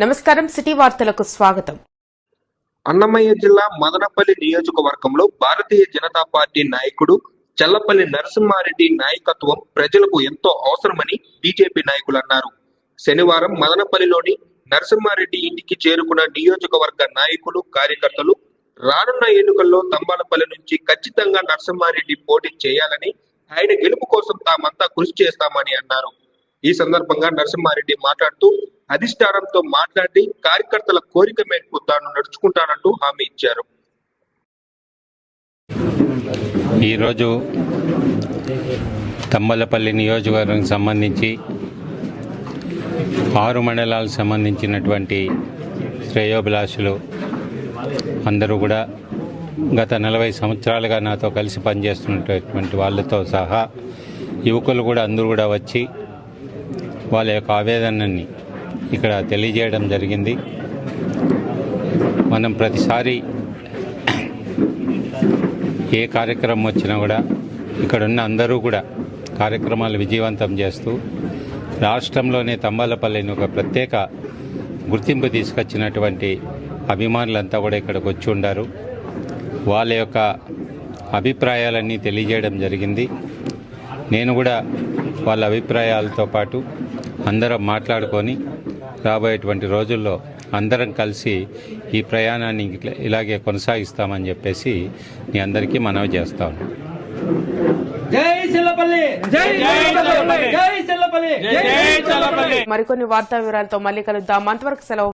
నమస్కారం సిటీ వార్తలకు స్వాగతం. అన్నమయ్య జిల్లా మదనపల్లి నియోజకవర్గంలో భారతీయ జనతా పార్టీ నాయకుడు చల్లపల్లి నరసింహారెడ్డి నాయకత్వం ప్రజలకు ఎంతో అవసరమని బీజేపీ నాయకులు అన్నారు. శనివారం మదనపల్లిలోని నరసింహారెడ్డి ఇంటికి చేరుకున్న నియోజకవర్గ నాయకులు కార్యకర్తలు రానున్న ఎన్నికల్లో తంబాలపల్లి నుంచి ఖచ్చితంగా నరసింహారెడ్డి పోటీ చేయాలని ఆయన గెలుపు కోసం తామంతా కృషి చేస్తామని అన్నారు. ఈ సందర్భంగా నరసింహారెడ్డి మాట్లాడుతూ అధిష్టానంతో మాట్లాడి కార్యకర్తల కోరిక మేరకు తాను నడుచుకుంటానంటూ హామీ ఇచ్చారు. ఈరోజు తమ్మలపల్లి నియోజకవర్గం సంబంధించి ఆరు మండలాలకు సంబంధించినటువంటి శ్రేయోభిలాషులు అందరూ కూడా గత నలభై సంవత్సరాలుగా నాతో కలిసి పనిచేస్తున్నటువంటి వాళ్ళతో సహా యువకులు కూడా అందరూ కూడా వచ్చి వాళ్ళ యొక్క ఆవేదనని ఇక్కడ తెలియజేయడం జరిగింది. మనం ప్రతిసారి ఏ కార్యక్రమం వచ్చినా కూడా ఇక్కడ ఉన్న అందరూ కూడా కార్యక్రమాలు విజయవంతం చేస్తూ రాష్ట్రంలోనే తంబాలపల్లిని ఒక ప్రత్యేక గుర్తింపు తీసుకొచ్చినటువంటి అభిమానులంతా కూడా ఇక్కడికి వచ్చి ఉండారు. వాళ్ళ యొక్క అభిప్రాయాలన్నీ తెలియజేయడం జరిగింది. నేను కూడా వాళ్ళ అభిప్రాయాలతో పాటు అందరం మాట్లాడుకొని రాబోయేటువంటి రోజుల్లో అందరం కలిసి ఈ ప్రయాణాన్ని ఇట్లా- ఇలాగే కొనసాగిస్తామని చెప్పేసి మీ అందరికీ మనవి చేస్తాను మరికొన్ని వార్తా వివరాలతో మళ్ళీ కలుద్దాం. అంతవరకు సెలవు